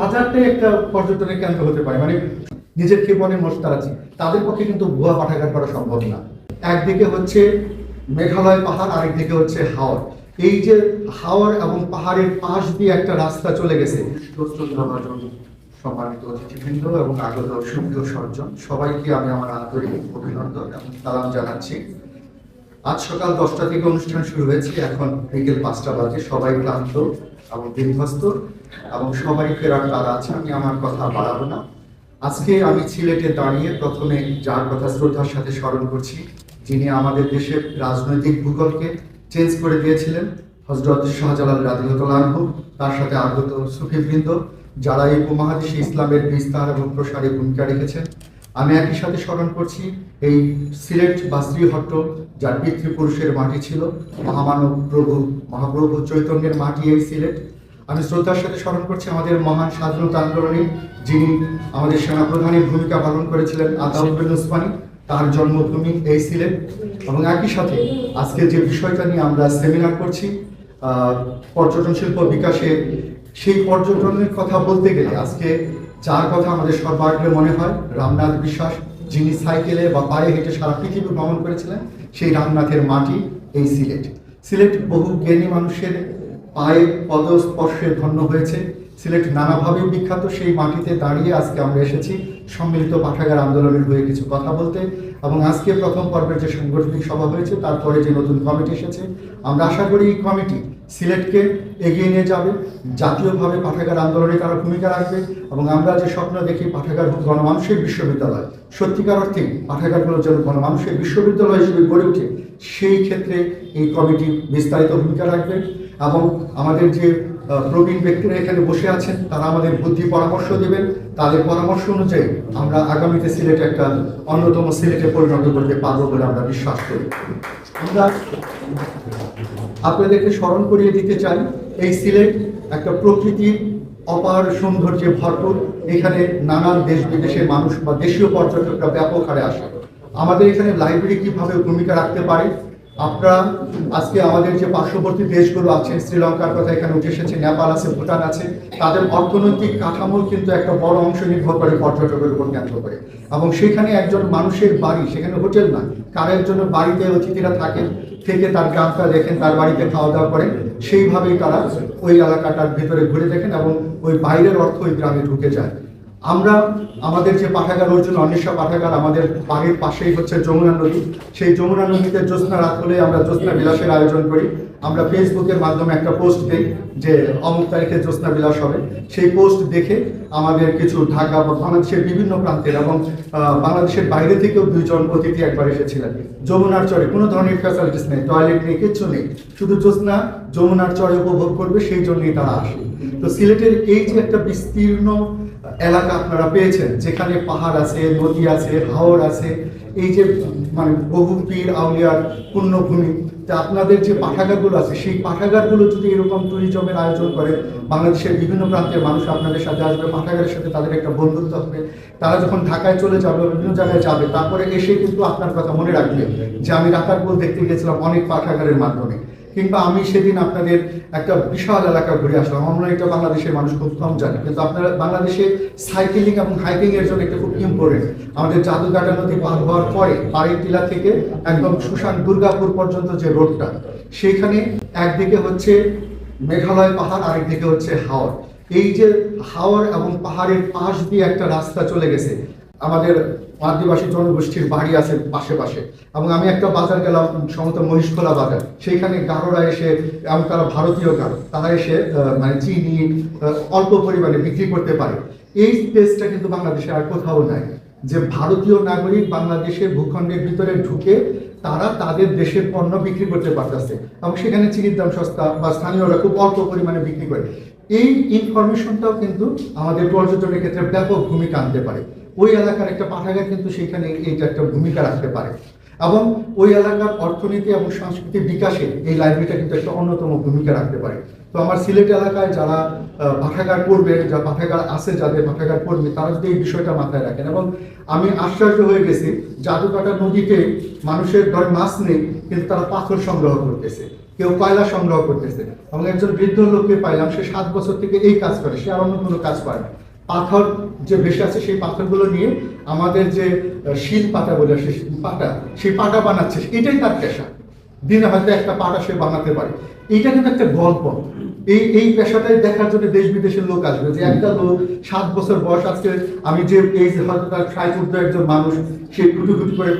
বাজারটাই একটা পর্যটনের কেন্দ্র হতে পারে মানে নিজের ক্ষেপণের মোস্তার আছে তাদের পক্ষে কিন্তু ভুয়া পাঠাগার করা সম্ভব না। একদিকে হচ্ছে মেঘালয় পাহাড়, আরেকদিকে হচ্ছে হাওড় এই যে হাওড় এবং পাহাড়ের পাশ দিয়ে একটা রাস্তা চলে গেছে সম্মানিত অতিথিবৃন্দ এবং আগত সুন্দর সজ্জন সবাইকে আমি আমার আন্তরিক অভিনন্দন এবং সালাম জানাচ্ছি। আজ সকাল দশটা থেকে অনুষ্ঠান শুরু হয়েছে, এখন বিকেল পাঁচটা বাজে। সবাই ক্লান্ত এবং বিধ্বস্ত। এবং সবাই ফেরার তারা আছে, আমি আমার কথা বাড়াবো না। আজকে আমি সিলেটে দাঁড়িয়ে প্রথমে যার কথা শ্রদ্ধার সাথে স্মরণ করছি, যিনি আমাদের দেশের রাজনৈতিক ভূগোলকে চেঞ্জ করে দিয়েছিলেন হজরত শাহজালাল রাদিহতলানহ তার সাথে আগত সুফিবৃন্দ, যারা এই উপমহাদেশে ইসলামের বিস্তার এবং প্রসারে ভূমিকা রেখেছেন। আমি একই সাথে স্মরণ করছি, এই সিলেট বা শ্রীহট্ট যার পিতৃপুরুষের মাটি ছিল, মহামানব প্রভু, মহাপ্রভু চৈতন্যের মাটি এই সিলেট। আমি শ্রদ্ধার সাথে স্মরণ করছি আমাদের মহান স্বাধীনতা আন্দোলনে যিনি আমাদের সেনাপ্রধানের ভূমিকা পালন করেছিলেন আতাউদ্দিন উসমানী, তার জন্মভূমি এই সিলেট। এবং একই সাথে আজকে যে বিষয়টা নিয়ে আমরা সেমিনার করছি পর্যটন শিল্প বিকাশে, সেই পর্যটনের কথা বলতে গেলে আজকে যার কথা আমাদের সর্বাগ্রে মনে হয়, রামনাথ বিশ্বাস, যিনি সাইকেলে বা পায়ে হেঁটে সারা পৃথিবী ভ্রমণ করেছিলেন, সেই রামনাথের মাটি এই সিলেট। সিলেট বহু জ্ঞানী মানুষের পায়ে পদস্পর্শে ধন্য হয়েছে। সিলেট নানাভাবে বিখ্যাত সেই মাটিতে দাঁড়িয়ে আজকে আমরা এসেছি সম্মিলিত পাঠাগার আন্দোলনের হয়ে কিছু কথা বলতে। এবং আজকে প্রথম পর্বের যে সাংগঠনিক সভা হয়েছে তারপরে যে নতুন কমিটি এসেছে, আমরা আশা করি এই কমিটি সিলেটকে এগিয়ে নিয়ে যাবে, জাতীয়ভাবে পাঠাগার আন্দোলনে তারা ভূমিকা রাখবে। এবং আমরা যে স্বপ্ন দেখি, পাঠাগার হোক গণমানুষের বিশ্ববিদ্যালয়। সত্যিকার অর্থে পাঠাগারগুলো যেন গণমানুষের বিশ্ববিদ্যালয় হিসেবে গড়ে ওঠে, সেই ক্ষেত্রে এই কমিটি বিস্তারিত ভূমিকা রাখবে। এবং আমাদের যে প্রবীণ ব্যক্তিরা এখানে বসে আছেন, তারা আমাদের বুদ্ধি পরামর্শ দেবেন। তাদের পরামর্শ অনুযায়ী আমরা আগামীতে সিলেটে একটা অন্যতম সিলেটে পরিণত করতে পারব বলে আমরা বিশ্বাস করি। আমরা আপনাদেরকে স্মরণ করিয়ে দিতে চাই, এই সিলেট একটা প্রকৃতির অপার সৌন্দর্যে ভরপুর। এখানে নানান দেশ বিদেশের মানুষ বা দেশীয় পর্যটকরা ব্যাপক হারে আসে। আমাদের এখানে লাইব্রেরি কীভাবে ভূমিকা রাখতে পারে আপনারা আজকে আমাদের যে পার্শ্ববর্তী দেশগুলো আছে, শ্রীলঙ্কার কথা এখানে উঠে এসেছে, নেপাল আছে, ভুটান আছে, তাদের অর্থনৈতিক কাঠামোর কিন্তু একটা বড় অংশ নির্ভর করে পর্যটকের উপর কেন্দ্র করে। এবং সেখানে একজন মানুষের বাড়ি, সেখানে হোটেল না, কারের জন্য বাড়িতে অতিথিরা থাকেন, থেকে তার গ্রামটা দেখেন, তার বাড়িতে খাওয়া দাওয়া করেন, সেইভাবেই তারা ওই এলাকাটার ভেতরে ঘুরে দেখেন এবং ওই বাইরের অর্থ ওই গ্রামে ঢুকে যায়। আমরা আমাদের যে পাঠাগার, অর্জুন অন্বেষা পাঠাগার আমাদের বাড়ির পাশেই হচ্ছে যমুনা নদী। সেই যমুনা নদীতে জ্যোৎস্না রাত হলে আমরা জ্যোৎস্না বিলাসের আয়োজন করি। আমরা ফেসবুকের মাধ্যমে একটা পোস্ট দিই যে অমুক তারিখে জ্যোৎস্না বিলাস হবে। সেই পোস্ট দেখে আমাদের কিছু ঢাকা বা বাংলাদেশের বিভিন্ন প্রান্তের এবং বাংলাদেশের বাইরে থেকেও দুইজন অতিথি একবার এসেছিলেন। যমুনার চরে কোনো ধরনের ফ্যাসিলিটিস নেই টয়লেট নেই, কিচ্ছু নেই। শুধু জ্যোৎস্না, যমুনার চরে উপভোগ করবে, সেই জন্যই তারা আসে। তো সিলেটের এই যে একটা বিস্তীর্ণ এলাকা আপনারা পেয়েছেন, যেখানে পাহাড় আছে, নদী আছে হাওড় আছে, এই যে মানে বহু পীর, আউলিয়ার পুণ্যভূমি, তা আপনাদের যে পাঠাগারগুলো আছে, সেই পাঠাগারগুলো যদি এরকম ট্যুরিজমের আয়োজন করে, বাংলাদেশের বিভিন্ন প্রান্তের মানুষ আপনাদের সাথে আসবে, পাঠাগারের সাথে তাদের একটা বন্ধুত্ব হবে, তারা যখন ঢাকায় চলে যাবে, বিভিন্ন জায়গায় যাবে, তারপরে এসে কিন্তু আপনার কথা মনে রাখবে যে আমি রাতারপুর দেখতে গেছিলাম অনেক পাঠাগারের মাধ্যমে। কিংবা আমি সেদিন আপনাদের একটা বিশাল এলাকা ঘুরে আসলাম। আমরা এটা বাংলাদেশের মানুষ খুব কম জানি। কিন্তু আপনারা, বাংলাদেশে সাইকেলিং এবং হাইকিং এর জন্য একটা খুব ইম্পর্টেন্ট আমাদের জাদুকাটা নদী পার হওয়ার পরে পাড়ের টিলা থেকে একদম সুশান দুর্গাপুর পর্যন্ত যে রোডটা, সেইখানে একদিকে হচ্ছে মেঘালয় পাহাড়, আরেকদিকে হচ্ছে হাওড় এই যে হাওড় এবং পাহাড়ের পাশ দিয়ে একটা রাস্তা চলে গেছে, আমাদের আদিবাসী জনগোষ্ঠীর বাড়ি আছে পাশে এবং আমি একটা বাজার গেলাম সমত মহিষখোলা বাজার। সেইখানে গারোরা এসে, এবং তারা ভারতীয় গারো, তারা এসে মানে চিনি অল্প পরিমাণে বিক্রি করতে পারে। এই স্পেসটা কিন্তু বাংলাদেশে আর কোথাও নাই। যে ভারতীয় নাগরিক বাংলাদেশের ভূখণ্ডের ভিতরে ঢুকে তারা তাদের দেশের পণ্য বিক্রি করতে পারতেছে। এবং সেখানে চিনির দাম সস্তা, বা স্থানীয়রা খুব অল্প পরিমাণে বিক্রি করে। এই ইনফরমেশনটাও কিন্তু আমাদের পর্যটনের ক্ষেত্রে ব্যাপক ভূমিকা আনতে পারে। ওই এলাকার একটা পাঠাগার কিন্তু সেখানে এইটা একটা ভূমিকা রাখতে পারে। এবং ওই এলাকার অর্থনীতি এবং সংস্কৃতির বিকাশে এই লাইব্রেরিটা কিন্তু একটা অন্যতম ভূমিকা রাখতে পারে। তো আমার সিলেট এলাকায় যারা পাঠাগার করবে, যা পাঠাগার আছে যাদের পাঠাগার করবে তারা যদি এই বিষয়টা মাথায় রাখেন। এবং আমি আশ্চর্য হয়ে গেছি, জাদুকাটা নদীতে মানুষের ধর মাছ নেই, কিন্তু তারা পাথর সংগ্রহ করতেছে। কেউ কয়লা সংগ্রহ করতেছে। এবং একজন বৃদ্ধ লোককে পাইলাম, সে সাত বছর থেকে এই কাজ করে, সে আর অন্য কোনো কাজ করে না। পাথর যে বেশি আছে সেই পাথরগুলো নিয়ে আমাদের যে শিল পাটা বলে সে পাটা, সেই পাটা বানাচ্ছে, এটাই তার পেশা। দিনে হয়তো একটা পাটা সে বানাতে পারে। এইটা কিন্তু একটা গল্প। এই এই পেশাটাই দেখার জন্য দেশ বিদেশের লোক আসবে। যে একটা লোক সাত বছর বয়স আজকে আমি যে এই হয়তো তার ষাট ঊর্ধ্ব একজন মানুষ সে কুটু কুটু করে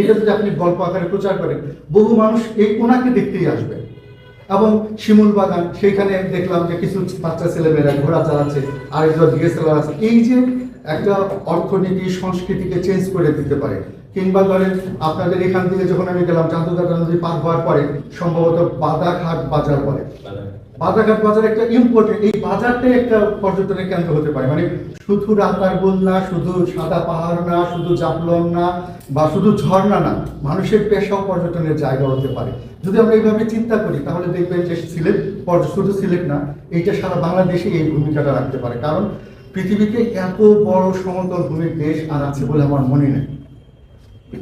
এটা যদি আপনি গল্প আকারে প্রচার করেন বহু মানুষ এই ওনাকে দেখতেই আসবে। এবং শিমুল বাগান সেইখানে দেখলাম যে কিছু বাচ্চা ছেলেমেয়েরা ঘোড়া চালাচ্ছে আরেকজন ডিএসএলআর আছে। এই যে একটা অর্থনীতি সংস্কৃতিকে চেঞ্জ করে দিতে পারে। কিংবা ধরেন আপনাদের এখান থেকে যখন আমি গেলাম চান্দুদাটা নদী পার হওয়ার পরে সম্ভবত বাদাঘাট বাজার পরে বাজারঘাট বাজার একটা ইম্পর্টেন্ট এই বাজারটাই একটা পর্যটনের কেন্দ্র হতে পারে। মানে শুধু রাতার গোল না, শুধু সাদা পাহাড় না, শুধু জাফলং না, বা শুধু ঝর্ণা না, মানুষের পেশাও পর্যটনের জায়গা হতে পারে। যদি আমরা এইভাবে চিন্তা করি, তাহলে দেখবেন যে সিলেট শুধু সিলেট না, এইটা সারা বাংলাদেশে এই ভূমিকাটা রাখতে পারে। কারণ পৃথিবীতে এত বড় সমতল ভূমির দেশ আর আছে বলে আমার মনে নেই।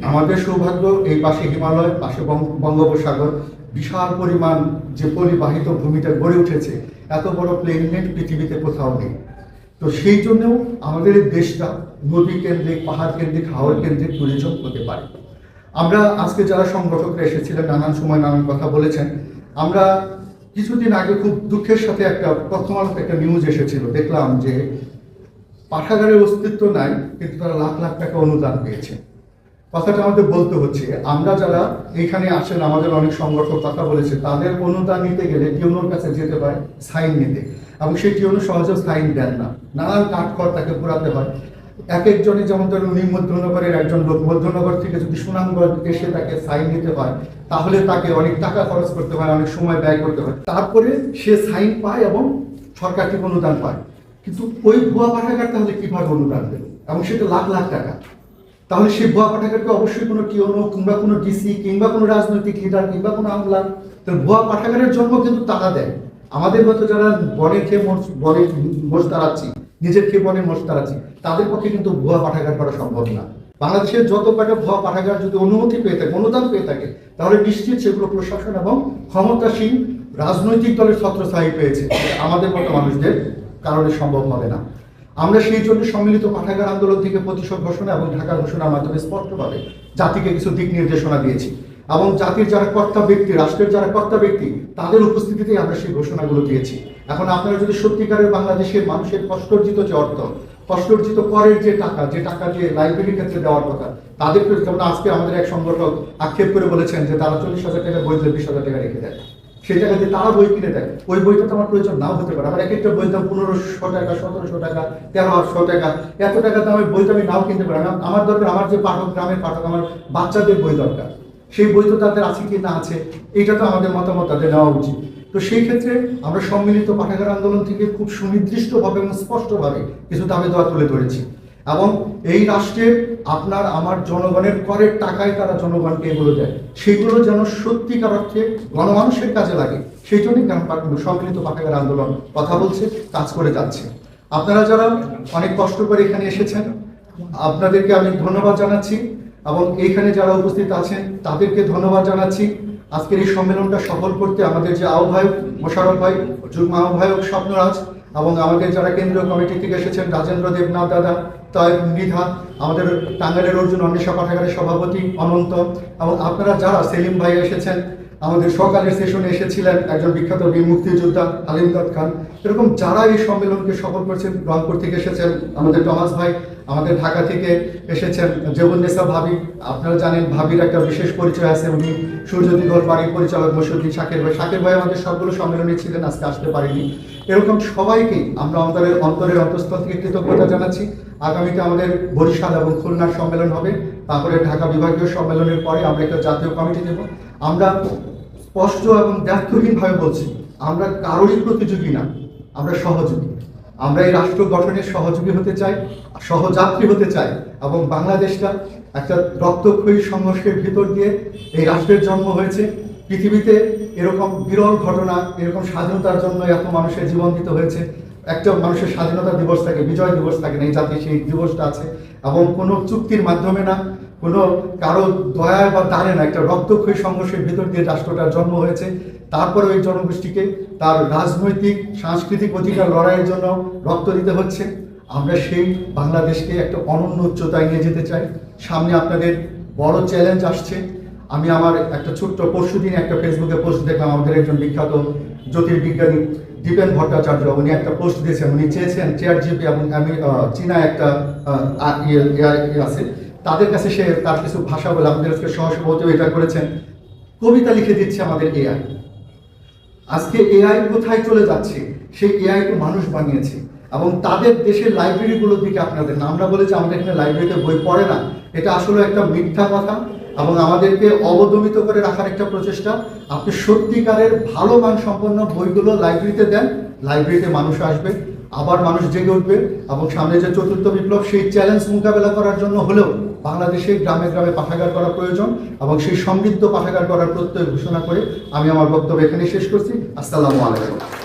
আমাদের সৌভাগ্য, এই পাশে হিমালয়, পাশে বঙ্গোপসাগর বিশাল পরিমাণ যে পরিবাহিত ভূমিটা গড়ে উঠেছে, এত বড় প্লেননেট পৃথিবীতে কোথাও নেই। তো সেই জন্যও আমাদের দেশটা নদী কেন্দ্রিক পাহাড় কেন্দ্রিক হাওয়ার কেন্দ্রিক ট্যুরিজম হতে পারে। আমরা আজকে যারা সংগঠকরা এসেছিলেন, নানান সময় নানান কথা বলেছেন, আমরা কিছুদিন আগে খুব দুঃখের সাথে একটা প্রথম একটা নিউজ এসেছিল। দেখলাম যে পাঠাগারের অস্তিত্ব নাই, কিন্তু তারা লাখ লাখ টাকা অনুদান পেয়েছে। কথাটা আমাদের বলতে হচ্ছে, আমরা যারা এখানে আসেন, আমাদের অনেক সংগঠক কথা বলেছে, তাদের অনুদান নিতে গেলে টিউনোর কাছে যেতে হয়, সাইন নিতে। এবং সেই টিউনো সহজে সাইন দেন না। নানান কাঠখড় তাকে পুরাতে হয়। এক একজনে যেমন ধরুন উনি মধ্যনগরের একজন লোক, মধ্যনগর থেকে যদি সুনামগঞ্জ এসে তাকে সাইন নিতে হয়, তাহলে তাকে অনেক টাকা খরচ করতে হয়, অনেক সময় ব্যয় করতে হয়। তারপরে সে সাইন পায় এবং সরকার থেকে অনুদান পায়। কিন্তু ওই ভুয়া পাঠাগার তাহলে কীভাবে অনুদান দেবে? এবং সেটা লাখ লাখ টাকা। তাহলে সেই ভুয়া পাঠাগারকে অবশ্যই কোনো কিয়নো কিংবা কোনো ডিসি কিংবা কোনো রাজনৈতিক লিডার কিংবা কোনো আমলা তাহলে ভুয়া পাঠাগারের জন্ম কিন্তু তারা দেয়। আমাদের মতো যারা বনের খেয়ে বনে মোষ নিজের খেয়ে বনে মোষ তাদের পক্ষে কিন্তু ভুয়া পাঠাগার করা সম্ভব না। বাংলাদেশের যত কয়টা ভুয়া পাঠাগার যদি অনুমতি পেয়ে থাকে, অনুদান পেয়ে থাকে, তাহলে নিশ্চিত সেগুলো প্রশাসন এবং ক্ষমতাসীন রাজনৈতিক দলের ছত্রছাই পেয়েছে আমাদের মতো মানুষদের কারণে সম্ভব হবে না। আমরা সেই জন্য সম্মিলিত পাঠাগার আন্দোলন থেকে প্রতিশোধ ঘোষণা এবং ঢাকা ঘোষণার মাধ্যমে স্পষ্টভাবে জাতিকে কিছু দিক নির্দেশনা দিয়েছি এবং জাতির যারা কর্তা ব্যক্তি, রাষ্ট্রের যারা কর্তা ব্যক্তি, তাদের উপস্থিতিতেই আমরা সেই ঘোষণাগুলো দিয়েছি। এখন আপনারা যদি সত্যিকারের বাংলাদেশের মানুষের কষ্টর্জিত যে অর্থ, কষ্টর্জিত করের যে টাকা যে টাকা যে লাইব্রেরির ক্ষেত্রে দেওয়ার কথা, তাদেরকে যেমন আজকে আমাদের এক সংগঠক আক্ষেপ করে বলেছেন যে তারা চল্লিশ হাজার টাকা বই দিলে বিশ হাজার টাকা রেখে দেয়। সেই টাকা দিয়ে তারা বই কিনে দেয়। ওই বইটা তো আমার প্রয়োজন নাও হতে পারে। আমার এক একটা বই দাম পনেরোশো টাকা, সতেরোশো টাকা, তেরোশো টাকা। এত টাকা দামের বই তো আমি নাও কিনতে পারি। আমার দরকার, আমার যে পাঠক গ্রামের পাঠক, আমার বাচ্চাদের বই দরকার। সেই বই তো তাদের আছে কি না আছে এটা তো আমাদের মতামত তাদের নেওয়া উচিত। তো সেই ক্ষেত্রে আমরা সম্মিলিত পাঠাগার আন্দোলন থেকে খুব সুনির্দিষ্টভাবে এবং স্পষ্টভাবে কিছু দাবি দেওয়া তুলে ধরেছি। এবং এই রাষ্ট্রের আপনার, আমার জনগণের করের টাকায় তারা জনগণকে এগুলো দেয়। সেগুলো যেন সত্যিকার অর্থে গণমানুষের কাজে লাগে। সেই জন্যই সম্মিলিত পাঠাগার আন্দোলন কথা বলছে, কাজ করে যাচ্ছে। আপনারা যারা অনেক কষ্ট করে এখানে এসেছেন, আপনাদেরকে আমি ধন্যবাদ জানাচ্ছি এবং এইখানে যারা উপস্থিত আছেন, তাদেরকে ধন্যবাদ জানাচ্ছি। আজকের এই সম্মেলনটা সফল করতে আমাদের যে আহ্বায়ক মোশারফ ভাই, যুগ্ম আহ্বায়ক স্বপ্নরাজ এবং আমাদের যারা কেন্দ্রীয় কমিটি থেকে এসেছেন রাজেন্দ্র দেবনাথ দাদা তয় আমাদের টাঙ্গাইলের অর্জুন অন্বেষা পাঠাগারের সভাপতি অনন্ত এবং আপনারা যারা সেলিম ভাই এসেছেন, আমাদের সকালের সেশনে এসেছিলেন একজন বিখ্যাত বীর মুক্তিযোদ্ধা আলিমদাদ খান। এরকম যারা এই সম্মেলনকে সফল করছেন, রংপুর থেকে এসেছেন আমাদের টমাস ভাই, আমাদের ঢাকা থেকে এসেছেন জেবুন্নেসা ভাবি, আপনারা জানেন ভাবির একটা বিশেষ পরিচয় আছে, উনি সূর্যদিগর বাড়ির পরিচালক মসুদ্দিন শাকের ভাই। শাকের ভাই আমাদের সবগুলো সম্মেলনে ছিলেন, আজকে আসতে পারেনি। এরকম সবাইকেই আমরা অন্তরের অন্তরের অন্তঃস্থল থেকে কৃতজ্ঞতা জানাচ্ছি। আগামীতে আমাদের বরিশাল এবং খুলনার সম্মেলন হবে। তারপরে ঢাকা বিভাগীয় সম্মেলনের পরে আমরা একটা জাতীয় কমিটি দেব আমরা স্পষ্ট এবং ব্যর্থহীনভাবে বলছি, আমরা কারোরই প্রতিযোগী না, আমরা সহযোগী। আমরা এই রাষ্ট্র গঠনের সহযোগী হতে চাই, সহযাত্রী হতে চাই এবং বাংলাদেশটা একটা রক্তক্ষয়ী সংঘর্ষের ভিতর দিয়ে এই রাষ্ট্রের জন্ম হয়েছে। পৃথিবীতে এরকম বিরল ঘটনা, এরকম স্বাধীনতার জন্য এত মানুষের জীবন দিতে হয়েছে। একটা মানুষের স্বাধীনতা দিবস থাকে, বিজয় দিবস থাকে, না এই জাতির সেই দিবসটা আছে। এবং কোনো চুক্তির মাধ্যমে না, কোনো কারও দয়া বা দানে না, একটা রক্তক্ষয়ী সংঘর্ষের ভিতর দিয়ে রাষ্ট্রটার জন্ম হয়েছে। তারপরে ওই জনগোষ্ঠীকে তার রাজনৈতিক, সাংস্কৃতিক অধিকার লড়াইয়ের জন্য রক্ত দিতে হচ্ছে। আমরা সেই বাংলাদেশকে একটা অনন্য উচ্চতায় নিয়ে যেতে চাই। সামনে আপনাদের বড় চ্যালেঞ্জ আসছে। আমি আমার একটা ছোট্ট পরশু দিন একটা ফেসবুকে পোস্ট দেখলাম, আমাদের একজন বিখ্যাত জ্যোতির্বিজ্ঞানী দীপেন ভট্টাচার্য, উনি একটা পোস্ট দিয়েছেন। উনি চেয়েছেন চেয়ার জিপি এবং আমি- চীনা একটা ইয়ে ইয়ে- ইয়ে আছে। তাদের কাছে সে তার কিছু ভাষা বলে আমাদের আজকে এটা করেছেন। কবিতা লিখে দিচ্ছে আমাদের এআই আজকে এআই কোথায় চলে যাচ্ছে? সেই এআই তো মানুষ বানিয়েছে। এবং তাদের দেশের লাইব্রেরিগুলোর দিকে আপনাদের না আমরা বলেছি, আমাদের এখানে লাইব্রেরিতে বই পড়ে না। এটা আসলে একটা মিথ্যা কথা। এবং আমাদেরকে অবদমিত করে রাখার একটা প্রচেষ্টা। আপনি সত্যিকারের ভালো মান সম্পন্ন বইগুলো লাইব্রেরিতে দেন, লাইব্রেরিতে মানুষ আসবে, আবার মানুষ জেগে উঠবে এবং সামনে যে চতুর্থ বিপ্লব, সেই চ্যালেঞ্জ মোকাবেলা করার জন্য হলেও বাংলাদেশে গ্রামে গ্রামে পাঠাগার করা প্রয়োজন এবং সেই সমৃদ্ধ পাঠাগার করার প্রত্যয় ঘোষণা করে আমি আমার বক্তব্য এখানে শেষ করছি। আসসালামু আলাইকুম।